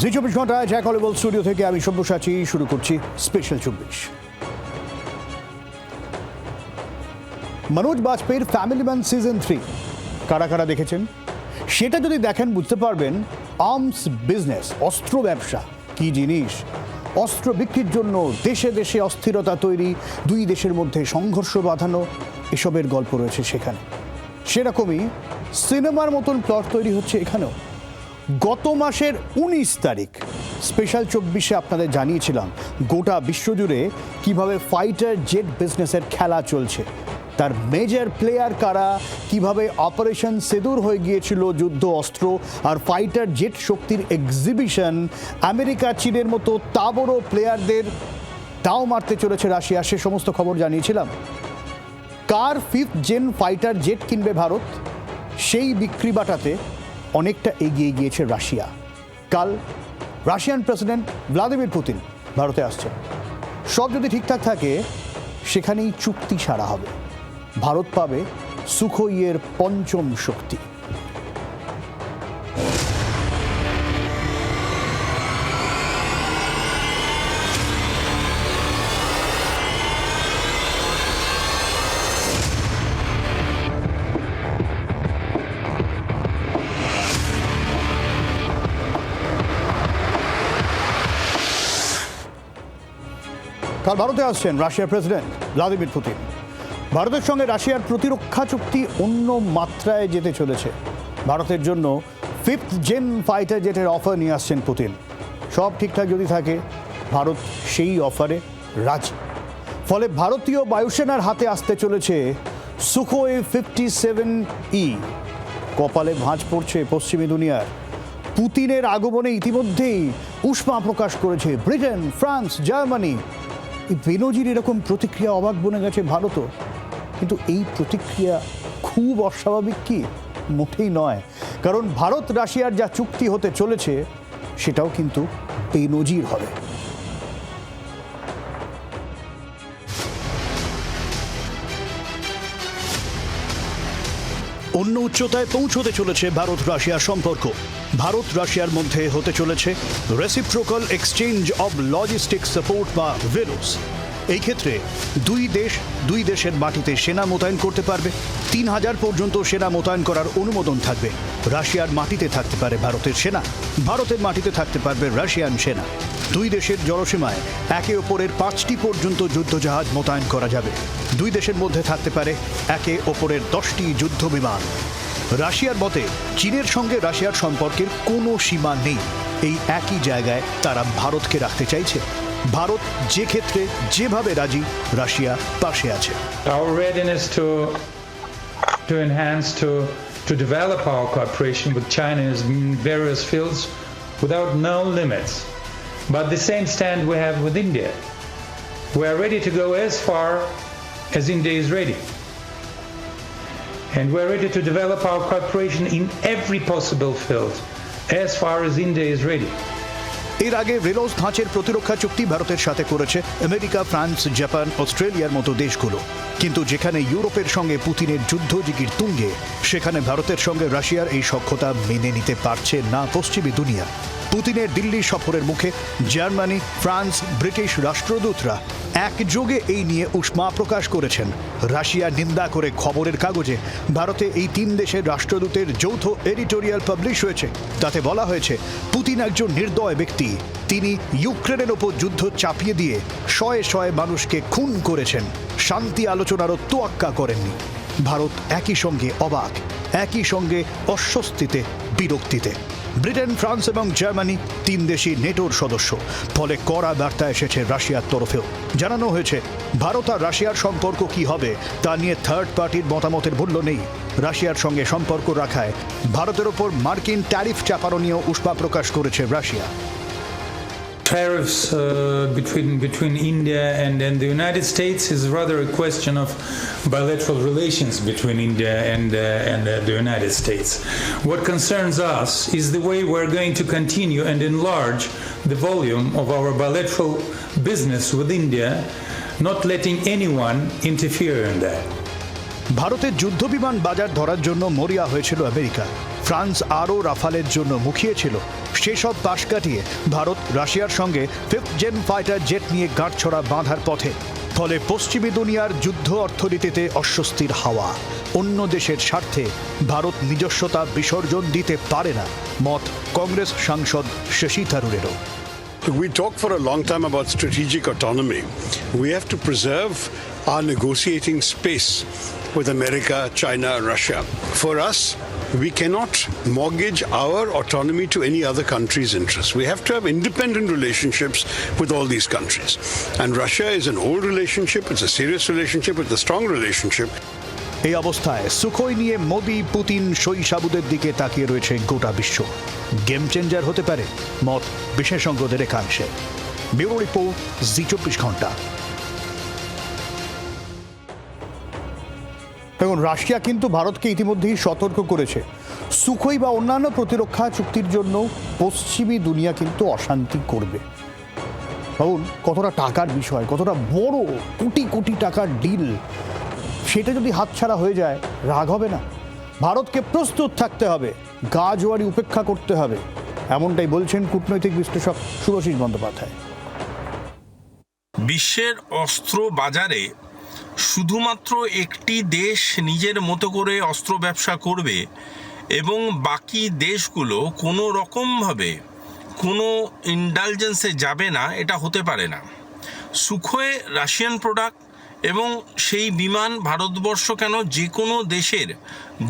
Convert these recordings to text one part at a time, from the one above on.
জি, চব্বিশ ঘন্টায় Jack হলিবল studio থেকে আমি সব্যসাচী শুরু করছি স্পেশাল চব্বিশ। মনোজ বাজপেয়ীর ফ্যামিলি ম্যান সিজন থ্রি কারা কারা দেখেছেন? সেটা যদি দেখেন, বুঝতে পারবেন আর্মস বিজনেস অস্ত্র ব্যবসা, কি জিনিস? অস্ত্র বিক্রির জন্য দেশে দেশে অস্থিরতা তৈরি, দুই দেশের মধ্যে সংঘর্ষ বাঁধানো, এসবের গল্প রয়েছে সেখানে। সেরকমই সিনেমার মতন প্লট তৈরি হচ্ছে এখানেও। গত মাসের উনিশ তারিখ। স্পেশাল চব্বিশে আপনাদের জানিয়েছিলাম গোটা বিশ্বজুড়ে কীভাবে ফাইটার জেট বিজনেসের খেলা চলছে। তার মেজর প্লেয়ার কারা, কীভাবে অপারেশন সেদুর হয়ে গিয়েছিল যুদ্ধ অস্ত্র আর ফাইটার জেট শক্তির এক্সিবিশন আমেরিকা, চীনের মতো তাবড় প্লেয়ারদের তাও মারতে চলেছে রাশিয়া, সে সমস্ত খবর জানিয়েছিলাম। কার ফিফথ জেন ফাইটার জেট কিনবে ভারত? সেই বিক্রি বাটাতে অনেকটা এগিয়ে গিয়েছে রাশিয়া। কাল রাশিয়ান প্রেসিডেন্ট ভ্লাদিমির পুতিন ভারতে আসছেন। সব যদি ঠিকঠাক থাকে, সেখানেই চুক্তি সারা হবে। ভারত পাবে সুখইয়ের পঞ্চম শক্তি। কাল ভারতে আসছেন রাশিয়ার প্রেসিডেন্ট ভ্লাদিমির পুতিন। ভারতের সঙ্গে রাশিয়ার প্রতিরক্ষা চুক্তি অন্য মাত্রায় যেতে চলেছে। ভারতের জন্য ফিফথ জেন ফাইটার জেটের অফার নিয়ে আসছেন পুতিন। সব ঠিকঠাক যদি থাকে, ভারত সেই অফারে রাজি। ফলে ভারতীয় বায়ুসেনার হাতে আসতে চলেছে সুখোই ফিফটি সেভেন ই কপালে ভাঁজ পড়ছে পশ্চিমী দুনিয়ার। পুতিনের আগমনে ইতিমধ্যেই উষ্মা প্রকাশ করেছে ব্রিটেন, ফ্রান্স, জার্মানি। এই বেনজির এরকম প্রতিক্রিয়া অবাক বনে গেছে ভারতও। কিন্তু এই প্রতিক্রিয়া খুব অস্বাভাবিক কি? মোটেই নয়। কারণ ভারত রাশিয়ার যা চুক্তি হতে চলেছে, সেটাও কিন্তু বেনজির হবে। অন্য উচ্চতায় পৌঁছতে চলেছে ভারত রাশিয়ার সম্পর্ক। ভারত রাশিয়ার মধ্যে হতে চলেছে reciprocal exchange of logistic support বা ভেলোস এই ক্ষেত্রে দুই দেশ, দুই দেশের মাটিতে সেনা মোতায়েন করতে পারবে। তিন হাজার পর্যন্ত সেনা মোতায়েন করার অনুমোদন থাকবে। রাশিয়ার মাটিতে থাকতে পারে ভারতের সেনা। ভারতের মাটিতে থাকতে পারবে রাশিয়ান সেনা। দুই দেশের জলসীমায় একে অপরের পাঁচটি পর্যন্ত যুদ্ধজাহাজ মোতায়েন করা যাবে। দুই দেশের মধ্যে থাকতে পারে একে অপরের দশটি যুদ্ধ বিমান। রাশিয়ার মতে, চীনের সঙ্গে রাশিয়ার সম্পর্কের কোনো সীমা নেই। এই একই জায়গায় তারা ভারতকে রাখতে চাইছে। ভারত যে ক্ষেত্রে যেভাবে রাজি রাশিয়া পাশে আছে Our readiness to to enhance to to develop our cooperation with China is in various fields without no limits. But the same stand we have with India. We are ready to go as far as India is ready. And we're ready to develop our cooperation in every possible field as far as India is ready. এর আগে rails ধাঁচের প্রতিরক্ষা চুক্তি ভারতের সাথে করেছে America, France, Japan, অস্ট্রেলিয়ার মতো দেশগুলো। কিন্তু যেখানে ইউরোপের সঙ্গে পুতিনের যুদ্ধ জিগির তুঙ্গে, সেখানে ভারতের সঙ্গে রাশিয়ার এই সক্ষতা মেনে নিতে পারছে না পশ্চিমী দুনিয়া। পুতিনের দিল্লি সফরের মুখে জার্মানি, ফ্রান্স, ব্রিটিশ রাষ্ট্রদূতরা একযোগে এই নিয়ে উষ্মা প্রকাশ করেছেন। রাশিয়া নিন্দা করে খবরের কাগজে ভারতে এই তিন দেশের রাষ্ট্রদূতের যৌথ এডিটোরিয়াল পাবলিশ হয়েছে। তাতে বলা হয়েছে, পুতিন একজন নির্দয় ব্যক্তি। তিনি ইউক্রেনের ওপর যুদ্ধ চাপিয়ে দিয়ে শয়ে শয়ে মানুষকে খুন করেছেন। শান্তি আলোচনারও তোয়াক্কা করেননি। ভারত একই সঙ্গে অবাক, একই সঙ্গে অস্বস্তিতে, বিরক্তিতে। ব্রিটেন, ফ্রান্স এবং জার্মানি তিন দেশই নেটোর সদস্য। ফলে কড়া বার্তা এসেছে রাশিয়ার তরফেও। জানানো হয়েছে, ভারত আর রাশিয়ার সম্পর্ক কি হবে তা নিয়ে থার্ড পার্টির মতামতের মূল্য নেই। রাশিয়ার সঙ্গে সম্পর্ক রাখায় ভারতের ওপর মার্কিন ট্যারিফ চাপানো নিয়েও উষ্মা প্রকাশ করেছে Russia. Tariffs uh, between between India and, and the United States is rather a question of bilateral relations between India and uh, and uh, the United States. What concerns us is the way we're going to continue and enlarge the volume of our bilateral business with India, not letting anyone interfere in that. ভারতের যুদ্ধবিমান বাজার ধরার জন্য মরিয়া হয়েছিল America France আরও রাফালের জন্য মুখিয়েছিল সেসব পাশ কাটিয়ে ভারত রাশিয়ার সঙ্গে ফিফথ জেন ফাইটার জেট নিয়ে গাঁটছড়া বাঁধার পথে। ফলে পশ্চিমী দুনিয়ার যুদ্ধ অর্থনীতিতে অস্বস্তির হাওয়া। অন্য দেশের স্বার্থে ভারত নিজস্বতা বিসর্জন দিতে পারে না, মত কংগ্রেস সাংসদ Shashi থারুরেরও। We talk for a long time about strategic autonomy. We have to preserve our negotiating space. With America, China, Russia. For us, we cannot mortgage our autonomy to any other country's interests. We have to have independent relationships with all these countries. And Russia is an old relationship, it's a serious relationship, it's a strong relationship. এই অবস্থায় Sukhoi নিয়ে Modi Putin শৈশাবুদের দিকে তাকিয়ে রয়েছে গোটা বিশ্ব game changer হতে পারে মত বিশেষজ্ঞদের একাংশে ব্যুরো রিপোর্ট জি চব্বিশ ঘণ্টা দেখুন, রাশিয়া কিন্তু ভারতকে ইতিমধ্যেই সতর্ক করেছে। সুখই বা অন্যান্য প্রতিরক্ষা চুক্তির জন্য পশ্চিমী দুনিয়া কিন্তু অশান্তি করবে। ভাবুন, কতটা টাকার বিষয়, কতটা বড় কোটি কোটি টাকার ডিল সেটা যদি হাতছাড়া হয়ে যায়, রাগ হবে না। ভারতকে প্রস্তুত থাকতে হবে গা জোয়ারি উপেক্ষা করতে হবে। এমনটাই বলছেন কূটনৈতিক বিশ্লেষক শুভশীষ বন্দ্যোপাধ্যায়। বিশ্বের অস্ত্র বাজারে শুধুমাত্র একটি দেশ নিজের মতো করে অস্ত্র ব্যবসা করবে এবং বাকি দেশগুলো কোনো রকমভাবে কোনো ইন্ডালজেন্সে যাবে না, এটা হতে পারে না। সুখোয় রাশিয়ান প্রোডাক্ট এবং সেই বিমান ভারতবর্ষ কেন যে কোনো দেশের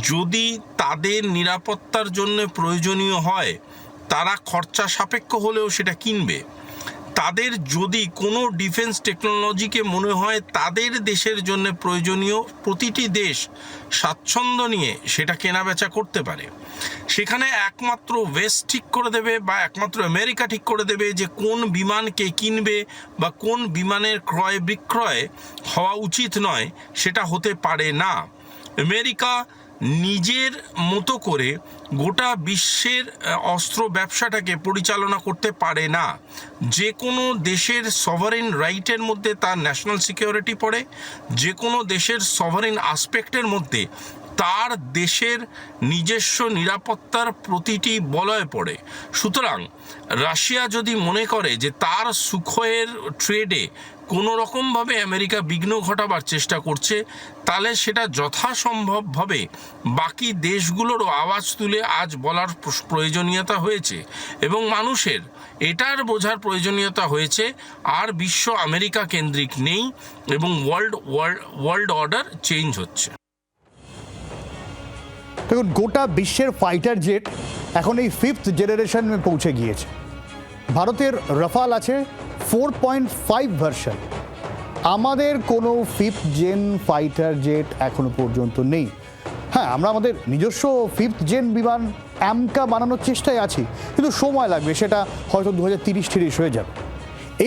যদি তাদের নিরাপত্তার জন্য প্রয়োজনীয় হয়, তারা খরচা সাপেক্ষ হলেও সেটা কিনবে। তাদের যদি কোনো ডিফেন্স টেকনোলজিকে মনে হয় তাদের দেশের জন্য প্রয়োজনীয় প্রতিটি দেশ স্বাচ্ছন্দ্য নিয়ে সেটা কেনাবেচা করতে পারে। সেখানে একমাত্র ওয়েস্ট ঠিক করে দেবে বা একমাত্র আমেরিকা ঠিক করে দেবে যে কোন বিমান কে কিনবে বা কোন বিমানের ক্রয় বিক্রয় হওয়া উচিত নয়, সেটা হতে পারে না। আমেরিকা নিজের মতো করে গোটা বিশ্বের অস্ত্র ব্যবসাটাকে পরিচালনা করতে পারে না। যে কোনো দেশের সভারেন রাইটের মধ্যে তার ন্যাশনাল সিকিউরিটি পড়ে যে কোনো দেশের সভারেন আসপেক্টের মধ্যে তার দেশের নিজস্ব নিরাপত্তার প্রতিটি বলয় পড়ে। সুতরাং রাশিয়া যদি মনে করে যে তার সুখয়ের ট্রেডে কোনো রকমভাবে আমেরিকা বিঘ্ন ঘটাবার চেষ্টা করছে, তাহলে সেটা যথাসম্ভবভাবে বাকি দেশগুলোরও আওয়াজ তুলে আজ বলার প্রয়োজনীয়তা হয়েছে এবং মানুষের এটার বোঝার প্রয়োজনীয়তা হয়েছে, আর বিশ্ব আমেরিকা কেন্দ্রিক নেই এবং world world world order change হচ্ছে। দেখুন, গোটা বিশ্বের ফাইটার জেট এখন এই ফিফথ জেনারেশনে পৌঁছে গিয়েছে। ভারতের রাফাল আছে ফোর পয়েন্ট ফাইভ ভার্সন আমাদের কোনো ফিফথ জেন ফাইটার জেট এখনও পর্যন্ত নেই। হ্যাঁ আমরা আমাদের নিজস্ব ফিফথ জেন বিমান অ্যামকা বানানোর চেষ্টায় আছি, কিন্তু সময় লাগবে, সেটা হয়তো দু হাজার তিরিশ তিরিশ হয়ে যাবে।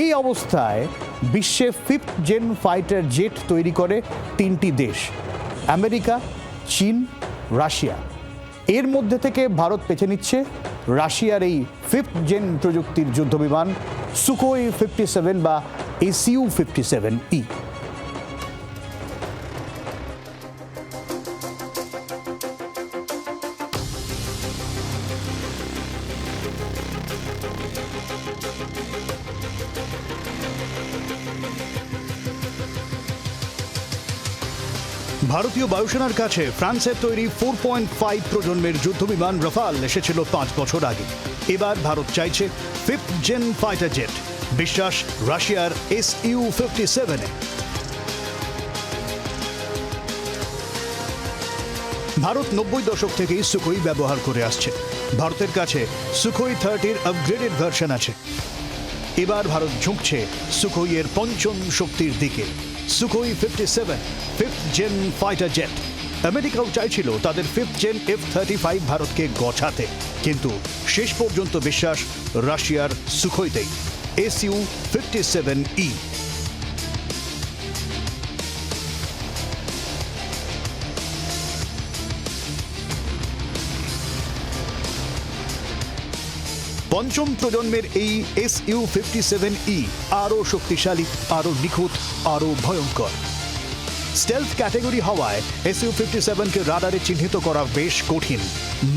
এই অবস্থায় বিশ্বে ফিফথ জেন ফাইটার জেট তৈরি করে তিনটি দেশ, আমেরিকা, চীন রাশিয়া। এর মধ্যে থেকে ভারত বেছে নিচ্ছে রাশিয়ার এই ফিফথ জেন প্রযুক্তির যুদ্ধবিমান সুকোই ফিফটি সেভেন বা এসিউ ফিফটি সেভেন ই ভারতীয় বায়ুসেনার কাছে ফ্রান্সের তৈরি ফোর পয়েন্ট ফাইভ প্রজন্মের যুদ্ধবিমান রাফাল এসেছিল পাঁচ বছর আগে। এবার ভারত চাইছে ফিফথ জেন ফাইটার জেট, বিশ্বাস রাশিয়ার এস ইউ ফিফটি সেভেনে। ভারত নব্বই দশক থেকেই সুখোই ব্যবহার করে আসছে। ভারতের কাছে সুখোই থার্টির আপগ্রেডেড ভার্সন আছে। এবার ভারত ঝুঁকছে সুখোইয়ের পঞ্চম শক্তির দিকে। Sukhoi fifty seven fifth gen fighter jet আমেরিকাও চাইছিল তাদের fifth gen F thirty five ভারতকে গছাতে। কিন্তু শেষ পর্যন্ত বিশ্বাস রাশিয়ার সুখোইতেই এসইউ ফিফটি সেভেন ই পঞ্চম প্রজন্মের এই S U fifty seven E আরও শক্তিশালী, আরও নিখুঁত, আরও ভয়ঙ্কর। স্টেলথ ক্যাটেগরি হওয়ায় এস ইউ ফিফটি সেভেনকে রাডারে চিহ্নিত করা বেশ কঠিন।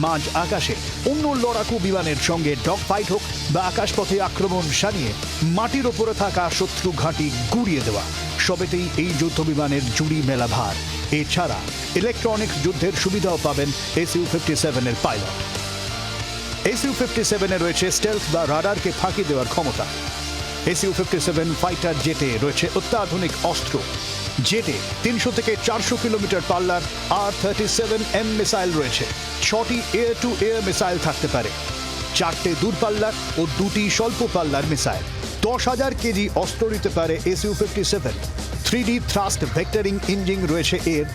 মাঝ আকাশে অন্য লড়াকু বিমানের সঙ্গে ডগ ফাইট হোক বা আকাশপথে আক্রমণ সারিয়ে মাটির ওপরে থাকা শত্রু ঘাঁটি গুড়িয়ে দেওয়া, সবেতেই এই যুদ্ধ বিমানের জুড়ি মেলা ভার এছাড়া ইলেকট্রনিক যুদ্ধের সুবিধাও পাবেন এস ইউ ফিফটি সেভেনের পাইলট। এসইউ ফিফটি সেভেনে রয়েছে স্টেলথ বা রাডারকে ফাঁকি দেওয়ার ক্ষমতা। এসইউ ফিফটি সেভেন ফাইটার জেটে রয়েছে অত্যাধুনিক অস্ত্র। জেটে তিনশো থেকে চারশো কিলোমিটার পাল্লার আর থার্টি সেভেন এম মিসাইল রয়েছে। ছটি এয়ার টু এয়ার মিসাইল থাকতে পারে। চারটে দূরপাল্লার ও দুটি স্বল্প পাল্লার মিসাইল দশ হাজার কেজি অস্ত্র নিতে পারে SU fifty seven three D thrust vectoring engine রয়েছে এর।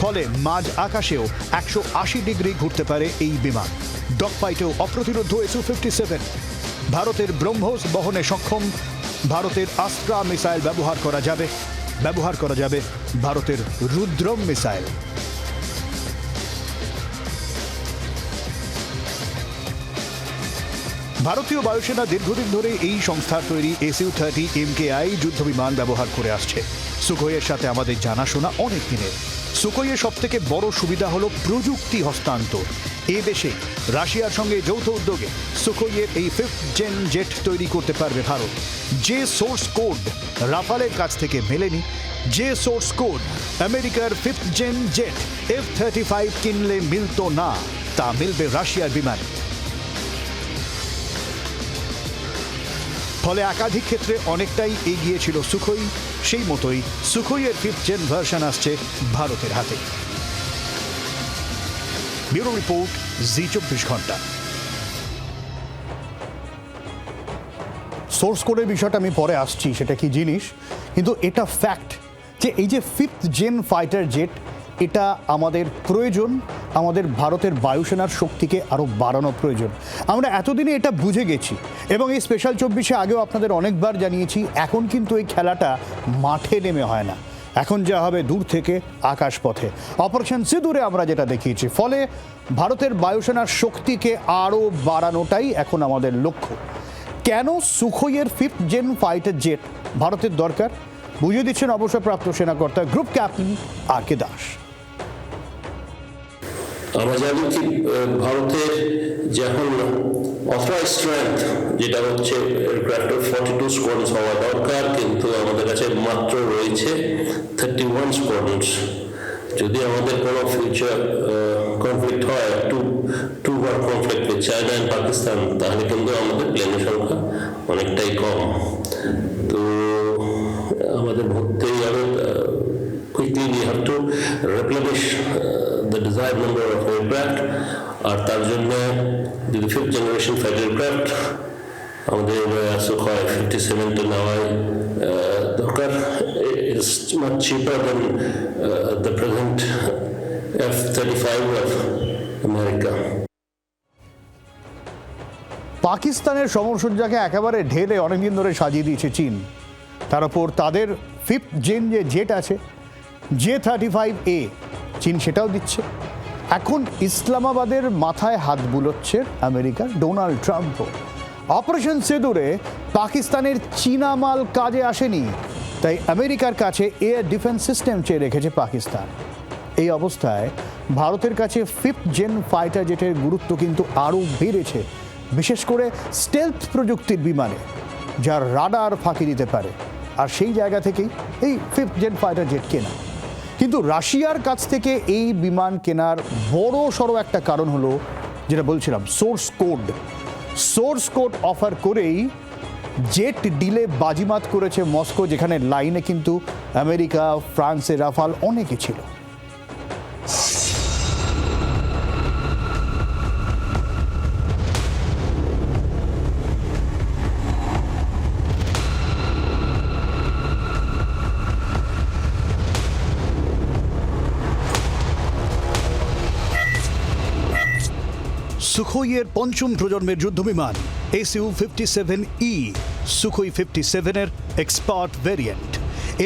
ফলে মাঝ আকাশেও একশো আশি ডিগ্রি ঘুরতে পারে এই বিমান। ডগ ফাইটেও অপ্রতিরোধ এসু ফিফটি সেভেন। ভারতের ব্রহ্মোস বহনে সক্ষম, ভারতের আস্ত্রা মিসাইল ব্যবহার করা যাবে। ব্যবহার করা যাবে ভারতের রুদ্রম মিসাইল। ভারতীয় বায়ুসেনা দীর্ঘদিন ধরে এই সংস্থার তৈরি এসইউ থার্টি এমকেআই যুদ্ধ বিমান ব্যবহার করে আসছে। সুখোইয়ের সাথে আমাদের জানাশোনা অনেক দিনের। সুখোইয়ের সবথেকে বড় সুবিধা হলো প্রযুক্তি হস্তান্তর। এ দেশে রাশিয়ার সঙ্গে যৌথ উদ্যোগে সুকোইয়ের এই ফিফথ জেন জেট তৈরি করতে পারবে ভারত। যে সোর্স কোড রাফালের কাছ থেকে মেলেনি, যে সোর্স কোড আমেরিকার fifth gen jet F thirty five কিনলে মিলত না, তা মিলবে রাশিয়ার বিমানে। ফলে একাধিক ক্ষেত্রে অনেকটাই এগিয়ে ছিল সুখই, সেই মতোই সুখইয়ের ফিফথ জেন ভার্সন আসছে ভারতের হাতে। ব্যুরো রিপোর্ট, জি চব্বিশ ঘণ্টা। সোর্স কোডের বিষয়টা আমি পরে আসছি, সেটা কি জিনিস? কিন্তু এটা ফ্যাক্ট যে এই যে ফিফথ জেন ফাইটার জেট এটা আমাদের প্রয়োজন। আমাদের ভারতের বায়ুসেনার শক্তিকে আরও বাড়ানো প্রয়োজন। আমরা এতদিনে এটা বুঝে গেছি এবং এই স্পেশাল চব্বিশে আগেও আপনাদের অনেকবার জানিয়েছি, এখন কিন্তু এই খেলাটা মাঠে নেমে হয় না। এখন যা হবে দূর থেকে আকাশপথে। অপারেশন সিঁদুরে আমরা যেটা দেখিয়েছি, ফলে ভারতের বায়ুসেনার শক্তিকে আরও বাড়ানোটাই এখন আমাদের লক্ষ্য। কেন সুখইয়ের ফিফথ জেন ফাইটার জেট ভারতের দরকার? বুঝিয়ে দিচ্ছেন অবসরপ্রাপ্ত সেনাকর্তা group captain R K Das. আমরা জানি কি ভারতের যখন অথরাইজ স্ট্রেংথ যেটা হচ্ছে এয়ারক্রাফটের ফর্টি টু স্কোয়াডস হওয়া দরকার কিন্তু আমাদের কাছে মাত্র রয়েছে থার্টি ওয়ান স্কোয়াডস যদি আমাদের কোনো ফিউচার কনফ্লিক্ট হয় two two war conflict with China and Pakistan তাহলে কিন্তু আমাদের প্লেনের সংখ্যা অনেকটাই কম। তো আমাদের হবে আহ, quickly we have to replenish uh, the desired number of aircraft. আর তার জন্য যদি ফিফথ জেনারেশন ফাইটার এয়ারক্রাফট আমাদের সুখয় ফিফটি সেভেনটা নেওয়াই uh, দরকার। It's much cheaper than the present F thirty five of America পাকিস্তানের সমরসজ্জাকে একেবারে ঢেলে অনেকদিন ধরে সাজিয়ে দিয়েছে চীন। তার উপর তাদের ফিফথ জেন যে জেট আছে জে থার্টি ফাইভ এ চীন সেটাও দিচ্ছে। এখন ইসলামাবাদের মাথায় হাত বুলোচ্ছে আমেরিকার ডোনাল্ড ট্রাম্পও। অপারেশন সেদুরে পাকিস্তানের চীনা মাল কাজে আসেনি, তাই আমেরিকার কাছে এয়ার ডিফেন্স সিস্টেম চেয়ে রেখেছে পাকিস্তান। এই অবস্থায় ভারতের কাছে ফিফথ জেন ফাইটার জেটের গুরুত্ব কিন্তু আরও বেড়েছে, বিশেষ করে স্টেলথ প্রযুক্তির বিমানে, যার রাডার ফাঁকি দিতে পারে। আর সেই জায়গা থেকেই এই ফিফথ জেন ফাইটার জেট কেনা। কিন্তু রাশিয়ার কাছ থেকে এই বিমান কেনার বড় সড়ো একটা কারণ হলো যেটা বলছিলাম source code source code offer করেই জেট ডিলে বাজিমাত করেছে মস্কো, যেখানে লাইনে কিন্তু আমেরিকা, ফ্রান্সে, রাফাল অনেকে ছিল। সুখোইয়ের পঞ্চম প্রজন্মের যুদ্ধবিমান SU fifty seven E Sukhoi fifty সেভেনের এক্সপার্ট ভেরিয়েন্ট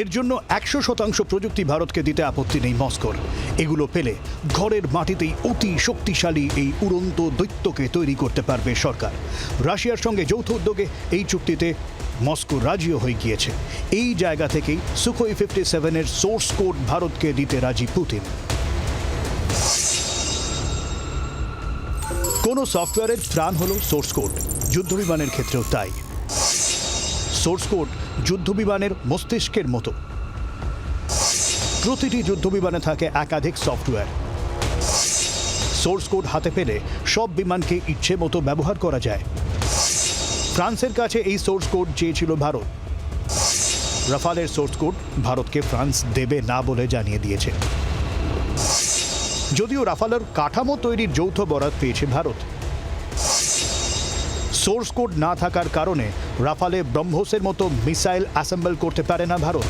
এর জন্য একশো শতাংশ প্রযুক্তি ভারতকে দিতে আপত্তি নেই মস্কোর। এগুলো পেলে ঘরের মাটিতেই অতি শক্তিশালী এই উড়ন্ত দৈত্যকে তৈরি করতে পারবে সরকার। রাশিয়ার সঙ্গে যৌথ উদ্যোগে এই চুক্তিতে মস্কো রাজিও হয়ে গিয়েছে। এই জায়গা থেকেই সুখোই ফিফটি সেভেনের সোর্স কোড ভারতকে দিতে রাজি পুতিন। কোনো সফটওয়্যারের প্রাণ হলো সোর্স কোড। যুদ্ধবিমানের ক্ষেত্রেও তাই। সোর্স কোড যুদ্ধবিমানের মস্তিষ্কের মতো। প্রতিটি যুদ্ধবিমানে থাকে একাধিক সফটওয়্যার। সোর্স কোড হাতে পেলে সব বিমানকে ইচ্ছে মতো ব্যবহার করা যায়। ফ্রান্সের কাছে এই সোর্স কোড চেয়েছিল ভারত। রাফালের সোর্স কোড ভারতকে ফ্রান্স দেবে না বলে জানিয়ে দিয়েছে। যদিও রাফালের কাঠামো তৈরির যৌথ বরাত পেয়েছে ভারত। সোর্স কোড না থাকার কারণে রাফালে ব্রহ্মোসের মতো মিসাইল অ্যাসেম্বল করতে পারে না ভারত।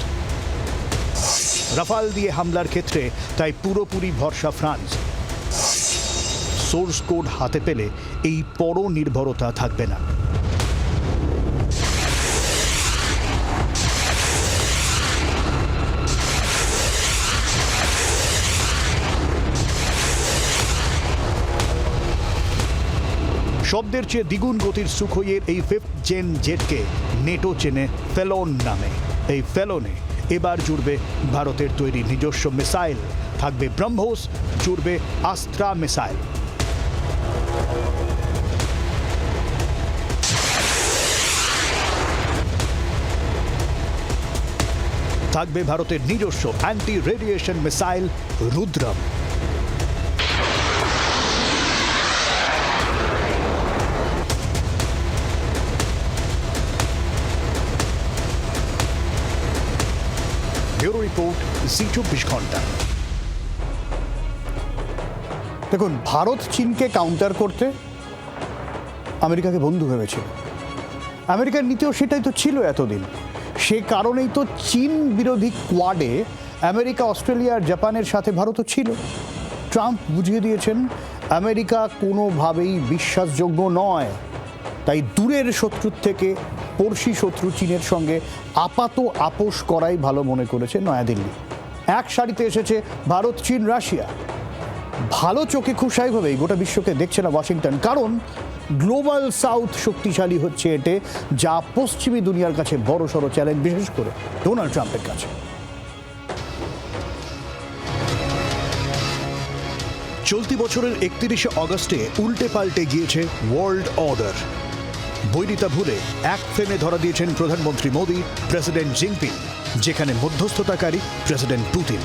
রাফাল দিয়ে হামলার ক্ষেত্রে তাই পুরোপুরি ভরসা ফ্রান্স। সোর্স কোড হাতে পেলে এই পরনির্ভরতা থাকবে না। শব্দের চেয়ে দ্বিগুণ গতির সুখইয়ের এই ফিফথ জেন জেটকে নেটো চেনে ফেলন নামে। এই ফেলনে এবার জুড়বে ভারতের তৈরি নিজস্ব মিসাইল। থাকবে ব্রহ্মোস, জুড়বে আস্ত্রা মিসাইল। থাকবে ভারতের নিজস্ব anti radiation missile Rudram. Report Zee Chabbish Ghanta. দেখুন, ভারত চীনকে কাউন্টার করতে আমেরিকাকে বন্ধু ভেবেছিল। আমেরিকার নীতিও সেটাই তো ছিল এতদিন। সে কারণেই তো চীন বিরোধী কোয়াডে আমেরিকা, অস্ট্রেলিয়া জাপানের সাথে ভারতও ছিল। ট্রাম্প বুঝিয়ে দিয়েছেন, আমেরিকা কোনোভাবেই বিশ্বাসযোগ্য নয়। তাই দূরের শত্রুর থেকে পড়শি শত্রু চীনের সঙ্গে আপাত আপোষ করাই ভালো মনে করেছে নয়াদিল্লি। এক সারিতে এসেছে ভারত, চীন, রাশিয়া। ভালো চোখে খুব স্বাভাবিকভাবেই গোটা বিশ্বকে দেখছে না ওয়াশিংটন, কারণ গ্লোবাল সাউথ শক্তিশালী হচ্ছে এতে, যা পশ্চিমী দুনিয়ার কাছে বড় সড়ো চ্যালেঞ্জ, বিশেষ করে ডোনাল্ড ট্রাম্পের কাছে। চলতি বছরের একত্রিশে অগস্টে উল্টে পাল্টে গিয়েছে ওয়ার্ল্ড অর্ডার। বৈরিতা ভুলে এক ফ্রেমে ধরা দিয়েছেন প্রধানমন্ত্রী মোদী, প্রেসিডেন্ট জিনপিং, যেখানে মধ্যস্থতাকারী প্রেসিডেন্ট পুতিন।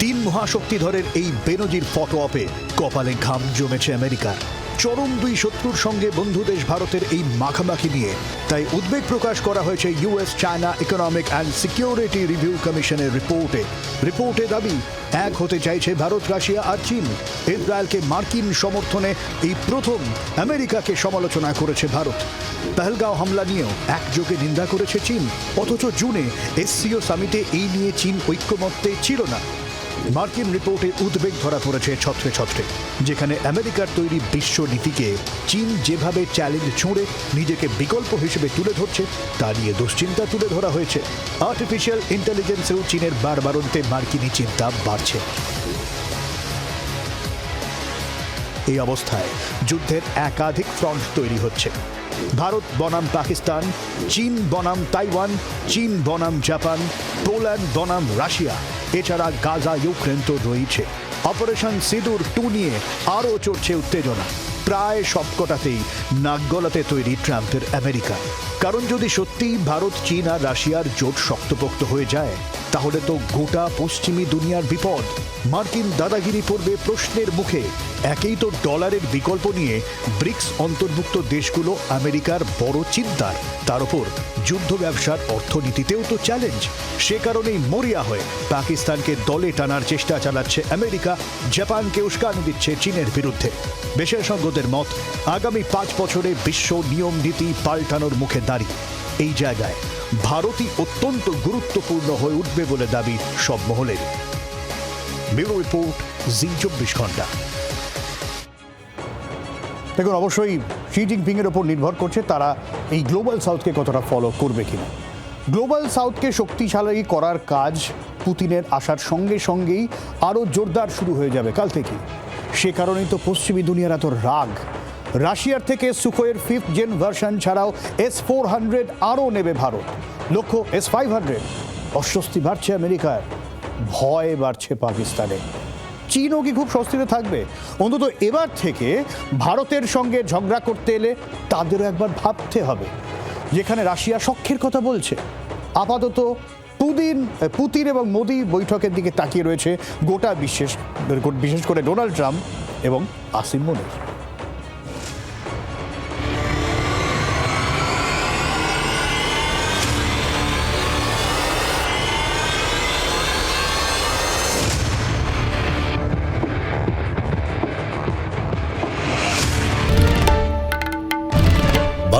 তিন মহাশক্তিধরের এই বেনজির ফটো অপে কপালে ঘাম জমেছে আমেরিকার। চরম দুই শত্রুর সঙ্গে বন্ধু দেশ ভারতের এই মাখামাখি নিয়ে, তাই উদ্বেগ প্রকাশ করা হয়েছে US China economic and security review কমিশনের রিপোর্টে। রিপোর্টে দাবি এক হতে চাইছে ভারত, রাশিয়া আর চীন। ইসরায়েলকে মার্কিন সমর্থনে এই প্রথম আমেরিকাকে সমালোচনা করেছে ভারত। পেহলগাঁও হামলা নিয়েও একযোগে নিন্দা করেছে চীন। অথচ জুনে এসসিও সামিটে এই নিয়ে চীন ঐক্যমত্যে ছিল না। মার্কিন রিপোর্টে উদ্বেগ ধরা পড়েছে ছত্রে ছত্রে, যেখানে আমেরিকার তৈরি বিশ্ব নীতিকে চীন যেভাবে চ্যালেঞ্জ ছুঁড়ে নিজেকে বিকল্প হিসেবে তুলে ধরছে, তা নিয়ে দুশ্চিন্তা তুলে ধরা হয়েছে। আর্টিফিশিয়াল ইন্টেলিজেন্সেও চীনের বারবারন্তে মার্কিনী চিন্তা বাড়ছে। এই অবস্থায় যুদ্ধের একাধিক ফ্রন্ট তৈরি হচ্ছে। ভারত, বনাম পাকিস্তান, চীন, বনাম তাইওয়ান, চীন, বনাম জাপান, পোল্যান্ড, বনাম রাশিয়া। এছাড়া গাজা, ইউক্রেন তো রয়েছে। অপারেশন সিঁদুর টু নিয়ে আরও চড়ছে উত্তেজনা। প্রায় সবকটাতেই নাক গলাতে তৈরি ট্রাম্পের আমেরিকা। কারণ যদি সত্যিই ভারত, চীন আর রাশিয়ার জোট শক্তপোক্ত হয়ে যায় তাহলে তো গোটা পশ্চিমী দুনিয়ার বিপদ। মার্কিন দাদাগিরি পড়বে প্রশ্নের মুখে। একেই তো ডলারের বিকল্প নিয়ে ব্রিক্স অন্তর্ভুক্ত দেশগুলো আমেরিকার বড় চিন্তার। তার উপর যুদ্ধ ব্যবসার অর্থনীতিতেও তো চ্যালেঞ্জ সে কারণেই মরিয়া হয়ে পাকিস্তানকে দলে টানার চেষ্টা চালাচ্ছে আমেরিকা। জাপানকে উস্কানি দিচ্ছে চীনের বিরুদ্ধে। বিশেষজ্ঞদের মত, আগামী পাঁচ বছরে বিশ্ব নিয়ম নীতি পাল্টানোর মুখে দাঁড়িয়ে। এই জায়গায় ভারতই অত্যন্ত গুরুত্বপূর্ণ হয়ে উঠবে বলে দাবি সব মহলের। Bureau report, Zee Chabbish Ghanta. দেখুন, অবশ্যই শি জিনপিংয়ের ওপর নির্ভর করছে তারা এই গ্লোবাল সাউথকে কতটা ফলো করবে কিনা। গ্লোবাল সাউথকে শক্তিশালী করার কাজ পুতিনের আসার সঙ্গে সঙ্গেই আরও জোরদার শুরু হয়ে যাবে কাল থেকে সে কারণেই তো পশ্চিমী দুনিয়ার এত রাগ। রাশিয়ার থেকে সুখোয়ের ফিফথ জেন ভার্সন ছাড়াও এস ফোর হান্ড্রেড আরও নেবে ভারত। লক্ষ্য এস ফাইভ হান্ড্রেড অস্বস্তি বাড়ছে আমেরিকার ভয় বাড়ছে পাকিস্তানে। চীনও কি খুব স্বস্তিতে থাকবে? অন্তত এবার থেকে ভারতের সঙ্গে ঝগড়া করতে এলে তাদেরও একবার ভাবতে হবে। যেখানে রাশিয়া সখ্যের কথা বলছে। আপাতত পুদিন পুতিন এবং মোদি বৈঠকের দিকে তাকিয়ে রয়েছে গোটা বিশেষ বিশেষ করে ডোনাল্ড ট্রাম্প এবং আসিম মনির।